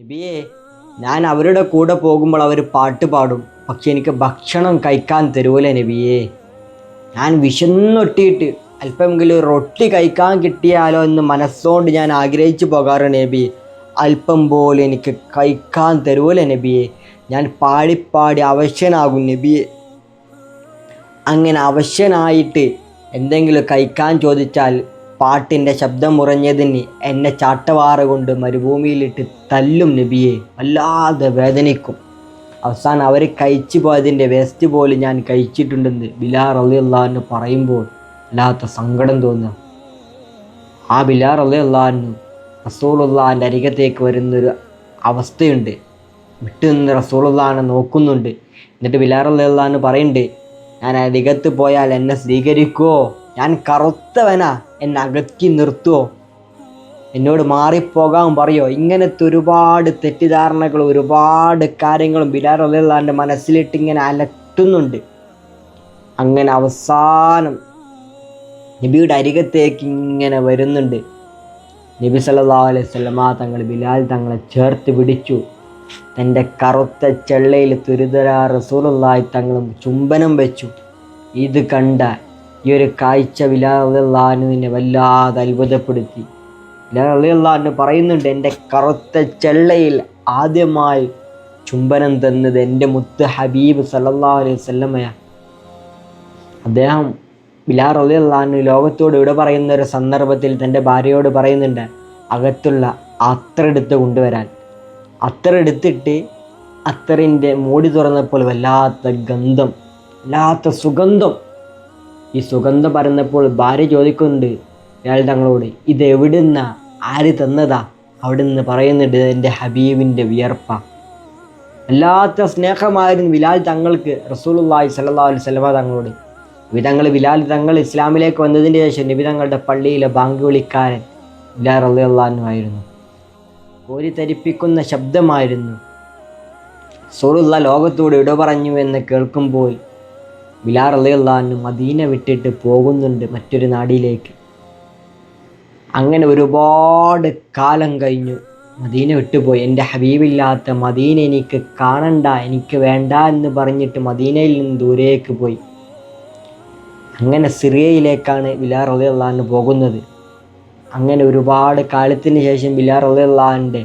നബിയെ ഞാൻ അവരുടെ കൂടെ പോകുമ്പോൾ അവർ പാട്ട് പാടും. പക്ഷെ എനിക്ക് ഭക്ഷണം കഴിക്കാൻ തരൂല നബിയെ. ഞാൻ വിശന്നൊട്ടിയിട്ട് അല്പമെങ്കിലും റൊട്ടി കഴിക്കാൻ കിട്ടിയാലോ എന്ന് മനസ്സോണ്ട് ഞാൻ ആഗ്രഹിച്ചു പോകാറുണ്ട് നബി അല്പം പോലെ എനിക്ക് കഴിക്കാൻ തരൂല നബിയെ. ഞാൻ പാടിപ്പാടി അവശനാകും നബിയെ. അങ്ങനെ അവശനായിട്ട് എന്തെങ്കിലും കഴിക്കാൻ ചോദിച്ചാൽ പാട്ടിന്റെ ശബ്ദം മുറഞ്ഞതിന് എന്നെ ചാട്ടവാറ കൊണ്ട് മരുഭൂമിയിലിട്ട് തല്ലും നബിയെ. വല്ലാതെ വേദനിക്കും. അവസാനം അവർ കഴിച്ചു പോയതിന്റെ വേസ്റ്റ് പോലും ഞാൻ കഴിച്ചിട്ടുണ്ടെന്ന് ബിലാർ അള്ളാഹ്ന്ന് പറയുമ്പോൾ അല്ലാത്ത സങ്കടം തോന്നുക. ആ ബിലാർ അള്ളാഹ്ന്നു റസൂലുള്ളാഹിന്റെ അരികത്തേക്ക് വരുന്നൊരു അവസ്ഥയുണ്ട്. വിട്ടു നിന്ന് റസൂലുള്ളാഹിനെ നോക്കുന്നുണ്ട്. എന്നിട്ട് ബിലാർ അള്ളാഹ്ന്ന് പറയുന്നുണ്ട് ഞാൻ അരികത്ത് പോയാൽ എന്നെ സ്വീകരിക്കുമോ ഞാൻ കറുത്തവനാ എന്നെ അകറ്റി നിർത്തുവോ? എന്നോട് മാറിപ്പോകാൻ പറയോ? ഇങ്ങനത്തെ ഒരുപാട് തെറ്റിദ്ധാരണകളും ഒരുപാട് കാര്യങ്ങളും ബിലാൽ അള്ളാഹിന്റെ മനസ്സിലിട്ട് ഇങ്ങനെ അലട്ടുന്നുണ്ട്. അങ്ങനെ അവസാനം നബിയുടെ അരികത്തേക്ക് ഇങ്ങനെ വരുന്നുണ്ട്. നബി സല്ലല്ലാഹു അലൈഹി തങ്ങൾ ബിലാൽ തങ്ങളെ ചേർത്ത് പിടിച്ചു. തന്റെ കറുത്ത ചെള്ളയിൽ തുരിതരാ റസൂലുള്ളാഹി തങ്ങളും ചുംബനം വെച്ചു. ഇത് കണ്ട ഈ ഒരു കാഴ്ച ബിലാലിനെ വല്ലാതെ അത്ഭുതപ്പെടുത്തി. ബിലാലിന് പറയുന്നുണ്ട് എന്റെ കറുത്ത ചെള്ളയിൽ ആദ്യമായി ചുംബനം തന്നത് എന്റെ മുത്ത് ഹബീബ് സല്ലാ അലൈഹി സ്വല്ലമ്മയ അദ്ദേഹം ബിലാർ അള്ളാഹു ലോകത്തോട് ഇവിടെ പറയുന്ന ഒരു സന്ദർഭത്തിൽ തന്റെ ഭാര്യയോട് പറയുന്നുണ്ട് അകത്തുള്ള അത്ര എടുത്ത് കൊണ്ടുവരാൻ. അത്ര എടുത്തിട്ട് അത്തറിന്റെ മൂടി തുറന്നപ്പോൾ വല്ലാത്ത ഗന്ധം വല്ലാത്ത സുഗന്ധം ഈ സുഗന്ധം പരന്നപ്പോൾ ഭാര്യ ചോദിക്കുന്നുണ്ട് അയാൾ തങ്ങളോട് ഇത് എവിടുന്ന? ആര് തന്നതാ? അവിടെ നിന്ന് പറയുന്നുണ്ട് എന്റെ ഹബീബിന്റെ വിയർപ്പ. വല്ലാത്ത സ്നേഹമായിരുന്നു ബിലാൽ തങ്ങൾക്ക് റസൂലുള്ളാഹി സല്ലാ അലൈഹി വസല്ലമ തങ്ങളോട്. വിധങ്ങൾ ബിലാൽ തങ്ങൾ ഇസ്ലാമിലേക്ക് വന്നതിന് ശേഷം നബി തങ്ങളുടെ പള്ളിയിലെ ബാങ്ക് വിളിക്കാരൻ ബിലാൽ റളിയല്ലാഹു ആയിരുന്നു. കോരിത്തരിപ്പിക്കുന്ന ശബ്ദമായിരുന്നു. സോറുള്ള ലോകത്തോട് ഇട പറഞ്ഞു എന്ന് കേൾക്കുമ്പോൾ ബിലാർ അള്ളാഹു മദീന വിട്ടിട്ട് പോകുന്നുണ്ട് മറ്റൊരു നാടിയിലേക്ക്. അങ്ങനെ ഒരുപാട് കാലം കഴിഞ്ഞു. മദീന വിട്ടുപോയി. എന്റെ ഹബീബില്ലാത്ത മദീന എനിക്ക് കാണണ്ട എനിക്ക് വേണ്ട എന്ന് പറഞ്ഞിട്ട് മദീനയിൽ നിന്ന് ദൂരേക്ക് പോയി. അങ്ങനെ സിറിയയിലേക്കാണ് ബിലാർ അള്ളാഹു പോകുന്നത്. അങ്ങനെ ഒരുപാട് കാലത്തിന് ശേഷം ബിലാർ അള്ളാഹിന്റെ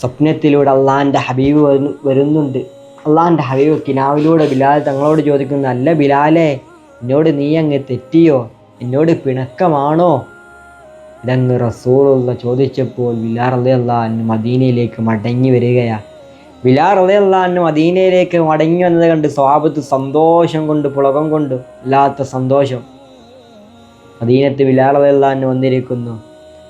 സ്വപ്നത്തിലൂടെ അള്ളാഹിന്റെ ഹബീബ് വരുന്നുണ്ട്. അള്ളാഹിന്റെ ഹബീബ് കിനാവിലൂടെ ബിലാൽ തങ്ങളോട് ചോദിക്കുന്നു അല്ല ബിലാലെ എന്നോട് നീ അങ്ങ് തെറ്റിയോ? എന്നോട് പിണക്കമാണോ? ഇതങ്ങ് റസൂലുള്ള ചോദിച്ചപ്പോൾ ബിലാർ അള്ളാഹ് മദീനയിലേക്ക് മടങ്ങി വരികയാണ് ബിലാർ അള്ളാഹ് മദീനയിലേക്ക് മടങ്ങി വന്നത് കണ്ട് സ്വാപത്ത് സന്തോഷം കൊണ്ട് പുളകം കൊണ്ട് അല്ലാത്ത സന്തോഷം. മദീനത്ത് ബിലാർ അള്ളാഹ് വന്നിരിക്കുന്നു.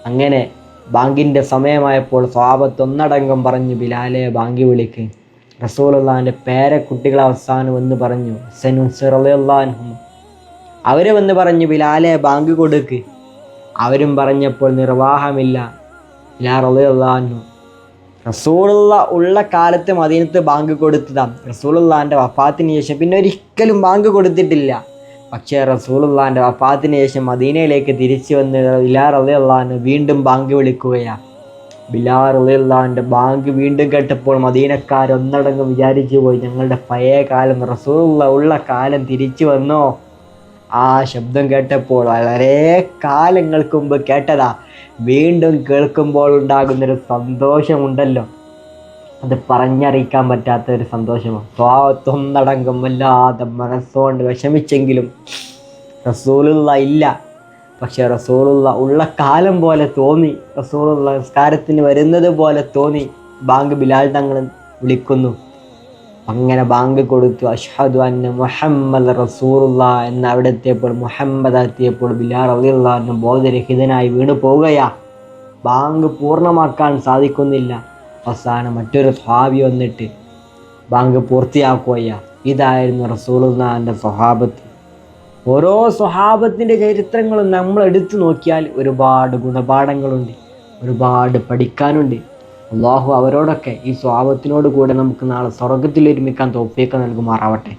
അങ്ങനെ ബാങ്കിന്റെ സമയമായപ്പോൾ സ്വാപത്ത് ഒന്നടങ്കം പറഞ്ഞു ബിലാലെ ബാങ്കി വിളിക്ക്. റസൂലുള്ളാഹിന്റെ പേരക്കുട്ടികൾ അവസാനം എന്ന് പറഞ്ഞു സെനുസിറുള്ളാൻഹും അവരെ വന്ന് പറഞ്ഞു ബിലാലെ ബാങ്ക് കൊടുക്ക്. അവരും പറഞ്ഞപ്പോൾ നിർവാഹമില്ല. ബിലാർ അള്ളാഹു റസൂലുള്ള ഉള്ള കാലത്ത് മദീനത്ത് ബാങ്ക് കൊടുത്തതാണ്. റസൂലുള്ളാന്റെ വഫാത്തിന് ശേഷം പിന്നെ ഒരിക്കലും ബാങ്ക് കൊടുത്തിട്ടില്ല. പക്ഷേ റസൂലുള്ളാന്റെ വഫാത്തിന് ശേഷം മദീനയിലേക്ക് തിരിച്ചു വന്ന് ഇലാ അള്ളാഹു വീണ്ടും ബാങ്ക് വിളിക്കുകയാണ്. അള്ളാഹിന്റെ ബാങ്ക് വീണ്ടും കേട്ടപ്പോൾ മദീനക്കാർ ഒന്നടങ്കം വിചാരിച്ചു പോയി ഞങ്ങളുടെ പഴയ കാലം റസൂള്ള ഉള്ള കാലം തിരിച്ചു വന്നോ? ആ ശബ്ദം കേട്ടപ്പോൾ വളരെ കാലങ്ങൾക്ക് മുമ്പ് കേട്ടതാ. വീണ്ടും കേൾക്കുമ്പോൾ ഉണ്ടാകുന്നൊരു സന്തോഷമുണ്ടല്ലോ. അത് പറഞ്ഞറിയിക്കാൻ പറ്റാത്ത ഒരു സന്തോഷമാണ്. സ്വാത്തൊന്നടങ്കം വല്ലാതെ മനസ്സുകൊണ്ട് വിഷമിച്ചെങ്കിലും റസൂലുള്ള ഇല്ല. പക്ഷെ റസൂലുള്ള ഉള്ള കാലം പോലെ തോന്നി. റസൂലുള്ള സംസ്കാരത്തിന് വരുന്നത് പോലെ തോന്നി. ബാങ്ക് ബിലാൽ തങ്ങൾ വിളിക്കുന്നു. അങ്ങനെ ബാങ്ക് കൊടുത്തു. അഷ്ഹദു അന്ന മുഹമ്മദ് റസൂറുള്ള എന്ന് അവിടെ എത്തിയപ്പോൾ മുഹമ്മദ് എത്തിയപ്പോൾ ബിലാൽ അലിയുള്ള ബോധരഹിതനായി വീണു പോവുകയാ. ബാങ്ക് പൂർണമാക്കാൻ സാധിക്കുന്നില്ല. അവസാനം മറ്റൊരു സ്വാവി വന്നിട്ട് ബാങ്ക് പൂർത്തിയാക്കുകയാ. ഇതായിരുന്നു റസൂലുള്ളാഹിന്റെ സ്വഹാബത്ത്. ഓരോ സ്വഹാബത്തിന്റെ ചരിത്രങ്ങളും നമ്മൾ എടുത്തു നോക്കിയാൽ ഒരുപാട് ഗുണപാഠങ്ങളുണ്ട് ഒരുപാട് പഠിക്കാനുണ്ട്. അള്ളാഹു അവരോടൊക്കെ ഈ സ്വഭാവത്തിനോട് കൂടെ നമുക്ക് നാളെ സ്വർഗത്തിൽ ഒരുമിക്കാൻ തോപ്പിയൊക്കെ നൽകുമാറാവട്ടെ.